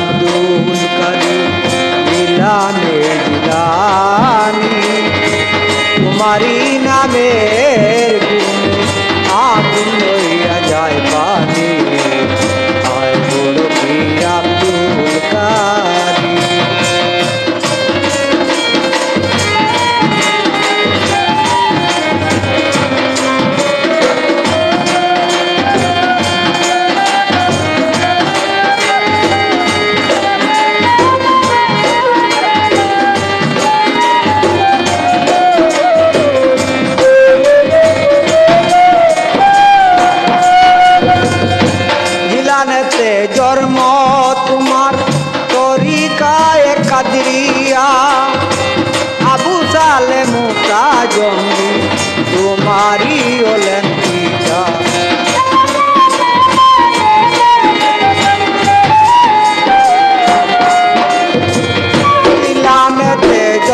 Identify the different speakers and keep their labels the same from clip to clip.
Speaker 1: અબ્દુલ કરીમ લીલા મેજદાની કુમારી નામે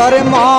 Speaker 1: और माँ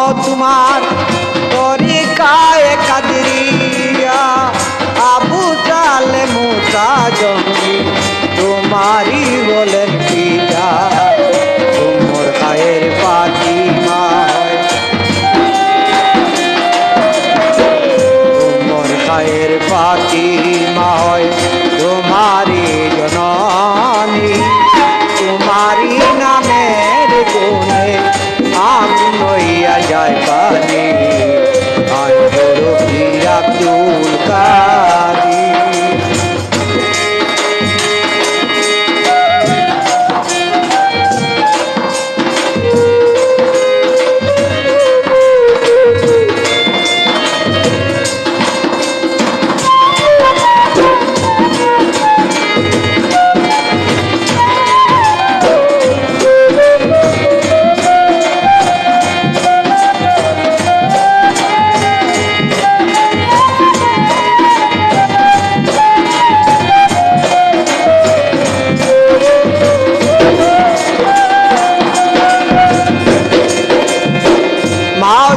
Speaker 1: Mao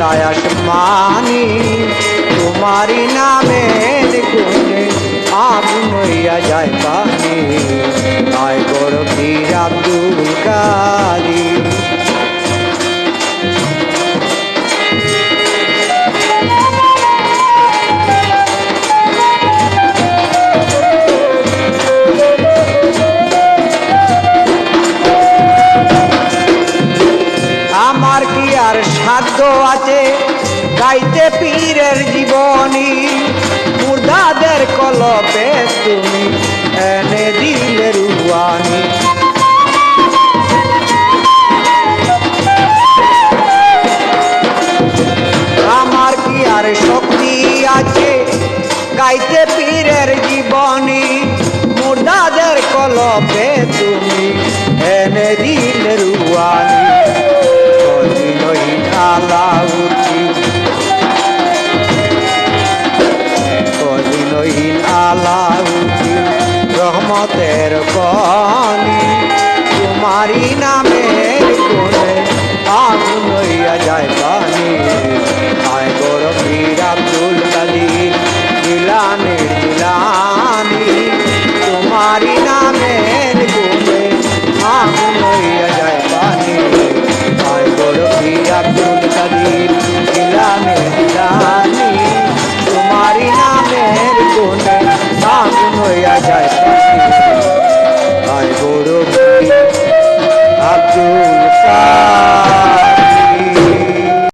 Speaker 1: দয়াস মানি তোমারি নাম খাদ্য আছে, গাইতে পীরের জীবনী। মুর্দাদের কলপে তুমি এনে দিলে রুয়ানি। আমার কি আর শক্তি আছে, গাইতে পীরের জীবনী? মুর্দাদের কলপে তুমি